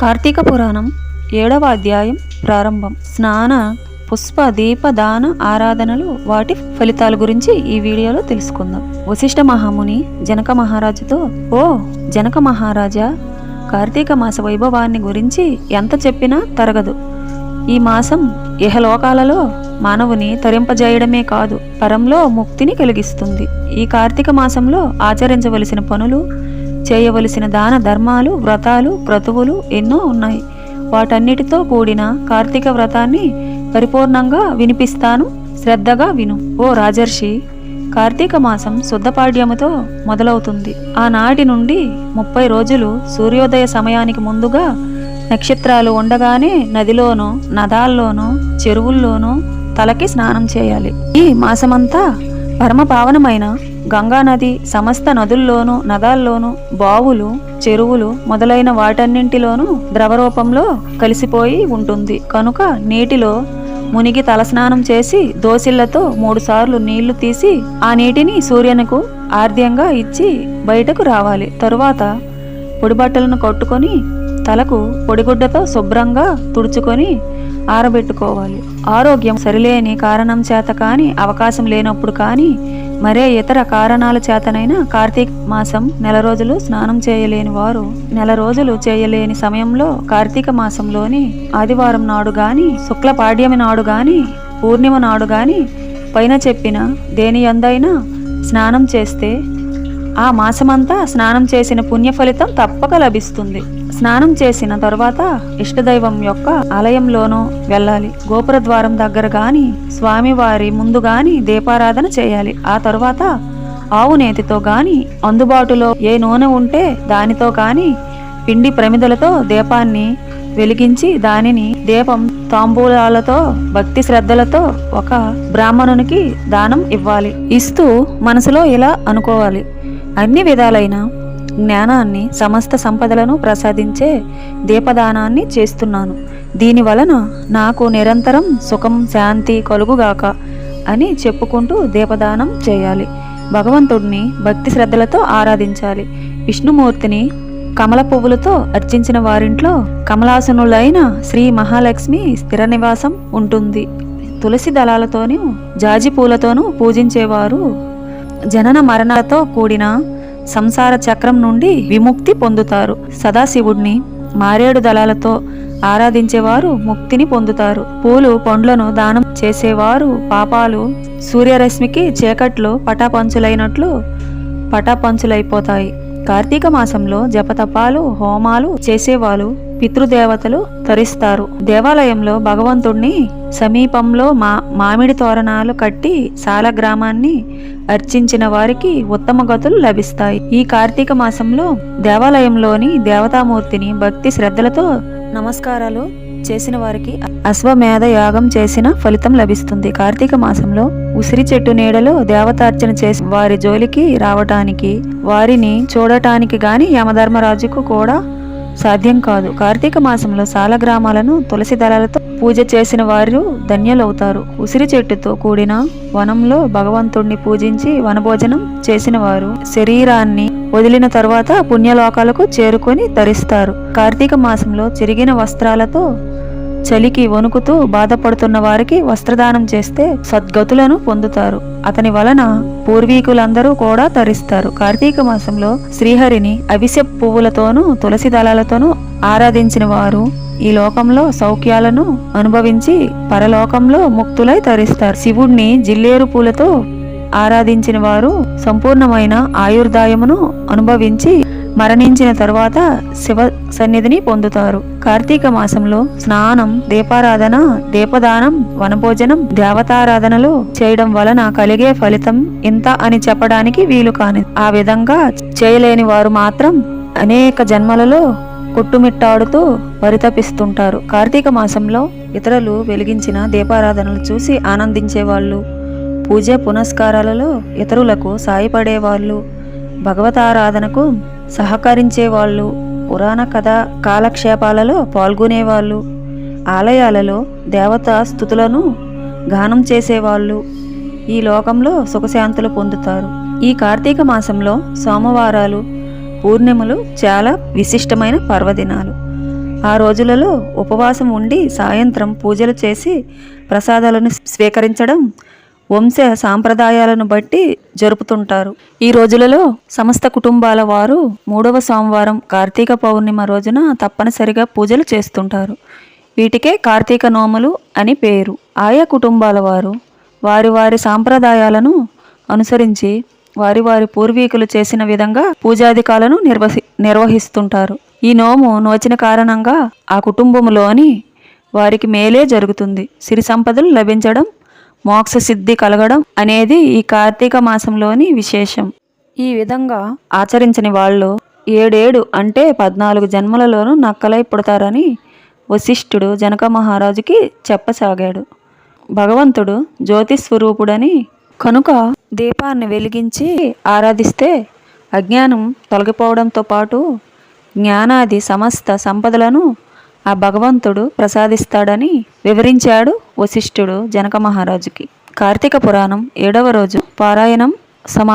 కార్తీక పురాణం ఏడవ అధ్యాయం ప్రారంభం. స్నాన పుష్ప దీప దాన ఆరాధనలు వాటి ఫలితాల గురించి ఈ వీడియోలో తెలుసుకుందాం. వశిష్ఠ మహాముని జనక మహారాజుతో ఓ జనక మహారాజా కార్తీక మాస వైభవాన్ని గురించి ఎంత చెప్పినా తరగదు. ఈ మాసం ఇహలోకాలలో మానవుని తరింపజేయడమే కాదు పరంలో ముక్తిని కలిగిస్తుంది. ఈ కార్తీక మాసంలో ఆచరించవలసిన పనులు చేయవలసిన దాన ధర్మాలు వ్రతాలు క్రతువులు ఎన్నో ఉన్నాయి. వాటన్నిటితో కూడిన కార్తీక వ్రతాన్ని పరిపూర్ణంగా వినిపిస్తాను. శ్రద్ధగా విను. ఓ రాజర్షి కార్తీక మాసం శుద్ధపాడ్యముతో మొదలవుతుంది. ఆనాటి నుండి ముప్పై రోజులు సూర్యోదయ సమయానికి ముందుగా నక్షత్రాలు ఉండగానే నదిలోనూ నదాల్లోనూ చెరువుల్లోనూ తలకి స్నానం చేయాలి. ఈ మాసమంతా పరమ పావనమైన గంగా నది సమస్త నదుల్లోనూ నదాల్లోనూ బావులు చెరువులు మొదలైన వాటన్నింటిలోనూ ద్రవరూపంలో కలిసిపోయి ఉంటుంది. కనుక నీటిలో మునిగి తలస్నానం చేసి దోసిళ్ళతో మూడుసార్లు నీళ్ళు తీసి ఆ నీటిని సూర్యునికు ఆర్ద్యంగా ఇచ్చి బయటకు రావాలి. తరువాత పొడిబట్టలను కట్టుకొని తలకు పొడిగుడ్డతో శుభ్రంగా తుడుచుకొని ఆరబెట్టుకోవాలి. ఆరోగ్యం సరిలేని కారణం చేత కానీ అవకాశం లేనప్పుడు కానీ మరే ఇతర కారణాల చేతనైనా కార్తీక మాసం నెల రోజులు స్నానం చేయలేని వారు నెల రోజులు చేయలేని సమయంలో కార్తీక మాసంలోని ఆదివారం నాడు గాని శుక్ల పాడ్యమి నాడు గాని పూర్ణిమ నాడు గాని పైన చెప్పిన దేని ఎందైనా స్నానం చేస్తే ఆ మాసమంతా స్నానం చేసిన పుణ్య ఫలితం తప్పక లభిస్తుంది. స్నానం చేసిన తరువాత ఇష్టదైవం యొక్క ఆలయంలోనూ వెళ్ళాలి. గోపుర ద్వారం దగ్గర గాని స్వామివారి ముందు గాని దీపారాధన చేయాలి. ఆ తరువాత ఆవు నేతితో గాని అందుబాటులో ఏ నూనె ఉంటే దానితో గాని పిండి ప్రమిదలతో దీపాన్ని వెలిగించి దానిని దీపం తాంబూలాలతో భక్తి శ్రద్ధలతో ఒక బ్రాహ్మణునికి దానం ఇవ్వాలి. ఇస్తూ మనసులో ఇలా అనుకోవాలి. అన్ని విధాలైన జ్ఞానాన్ని సమస్త సంపదలను ప్రసాదించే దీపదానాన్ని చేస్తున్నాను. దీని వలన నాకు నిరంతరం సుఖం శాంతి కలుగుగాక అని చెప్పుకుంటూ దీపదానం చేయాలి. భగవంతుడిని భక్తి శ్రద్ధలతో ఆరాధించాలి. విష్ణుమూర్తిని కమల పువ్వులతో అర్చించిన వారింట్లో కమలాసనులైన శ్రీ మహాలక్ష్మి స్థిర నివాసం ఉంటుంది. తులసి దళాలతోనూ జాజి పూలతోనూ పూజించేవారు జనన మరణాలతో కూడిన సంసార చక్రం నుండి విముక్తి పొందుతారు. సదాశివుడిని మారేడు దళాలతో ఆరాధించేవారు ముక్తిని పొందుతారు. పూలు పండ్లను దానం చేసేవారు పాపాలు సూర్యరశ్మికి చీకట్లు పటాపంచులైనట్లు పటాపంచులైపోతాయి. కార్తీక మాసంలో జపతపాలు హోమాలు చేసేవాళ్ళు పితృదేవతలు తరిస్తారు. దేవాలయంలో భగవంతుణ్ణి సమీపంలో మా మామిడి తోరణాలు కట్టి సాల గ్రామాన్ని అర్చించిన వారికి ఉత్తమ గతులు లభిస్తాయి. ఈ కార్తీక మాసంలో దేవాలయంలోని దేవతామూర్తిని భక్తి శ్రద్ధలతో నమస్కారాలు చేసిన వారికి అశ్వమేధ యాగం చేసిన ఫలితం లభిస్తుంది. కార్తీక మాసంలో ఉసిరి చెట్టు నీడలో దేవతార్చన చేసి వారి జోలికి రావటానికి వారిని చూడటానికి గాని యమధర్మరాజుకు కూడా సాధ్యం కాదు. కార్తీక మాసంలో సాల గ్రామాలను తులసి దళాలతో పూజ చేసిన వారు ధన్యులవుతారు. ఉసిరి చెట్టుతో కూడిన వనంలో భగవంతుణ్ణి పూజించి వనభోజనం చేసిన వారు శరీరాన్ని వదిలిన తర్వాత పుణ్యలోకాలకు చేరుకొని తరిస్తారు కార్తీక మాసంలో చిరిగిన వస్త్రాలతో చలికి వణుకుతూ బాధపడుతున్న వారికి వస్త్రదానం చేస్తే సద్గతులను పొందుతారు. అతని వలన పూర్వీకులందరూ కూడా తరిస్తారు. కార్తీక మాసంలో శ్రీహరిని అవిసె పువ్వులతోనూ తులసి దళాలతోనూ ఆరాధించిన వారు ఈ లోకంలో సౌఖ్యాలను అనుభవించి పరలోకంలో ముక్తులై తరిస్తారు. శివుణ్ణి జిల్లేరు పూలతో ఆరాధించిన వారు సంపూర్ణమైన ఆయుర్దాయమును అనుభవించి మరణించిన తరువాత శివ సన్నిధిని పొందుతారు. కార్తీక మాసంలో స్నానం దీపారాధన దీపదానం వనభోజనం దేవతారాధనలు చేయడం వలన కలిగే ఫలితం ఇంత అని చెప్పడానికి వీలు కాని ఆ విధంగా చేయలేని వారు మాత్రం అనేక జన్మలలో కొట్టుమిట్టాడుతూ పరితపిస్తుంటారు. కార్తీక మాసంలో ఇతరులు వెలిగించిన దీపారాధనలు చూసి ఆనందించేవాళ్ళు పూజ పునస్కారాలలో ఇతరులకు సాయపడేవాళ్ళు భగవతారాధనకు సహకరించేవాళ్ళు పురాణ కథ కాలక్షేపాలలో పాల్గొనేవాళ్ళు ఆలయాలలో దేవతా స్థుతులను గానం చేసేవాళ్ళు ఈ లోకంలో సుఖశాంతులు పొందుతారు. ఈ కార్తీక మాసంలో సోమవారాలు పూర్ణిమలు చాలా విశిష్టమైన పర్వదినాలు. ఆ రోజులలో ఉపవాసం ఉండి సాయంత్రం పూజలు చేసి ప్రసాదాలను స్వీకరించడం వంశ సాంప్రదాయాలను బట్టి జరుపుతుంటారు. ఈ రోజులలో సమస్త కుటుంబాల వారు మూడవ సోమవారం కార్తీక పౌర్ణిమ రోజున తప్పనిసరిగా పూజలు చేస్తుంటారు. వీటికే కార్తీక నోములు అని పేరు. ఆయా కుటుంబాల వారు వారి వారి సాంప్రదాయాలను అనుసరించి వారి వారి పూర్వీకులు చేసిన విధంగా పూజాధికాలను నిర్వహి నిర్వహిస్తుంటారు. ఈ నోము నోచిన కారణంగా ఆ కుటుంబంలోని వారికి మేలే జరుగుతుంది. సిరి సంపదలు లభించడం మోక్ష సిద్ధి కలగడం అనేది ఈ కార్తీక మాసంలోని విశేషం. ఈ విధంగా ఆచరించని వాళ్ళు ఏడేడు అంటే పద్నాలుగు జన్మలలోనూ నక్కలై పుడతారని వశిష్ఠుడు జనక మహారాజుకి చెప్పసాగాడు. భగవంతుడు జ్యోతిస్వరూపుడని కనుక దీపాన్ని వెలిగించి ఆరాధిస్తే అజ్ఞానం తొలగిపోవడంతో పాటు జ్ఞానాది సమస్త సంపదలను ఆ భగవంతుడు ప్రసాదిస్తాడని వివరించాడు వశిష్ఠుడు జనక మహారాజుకి. కార్తీక పురాణం ఏడవ రోజు. పారాయణం సమా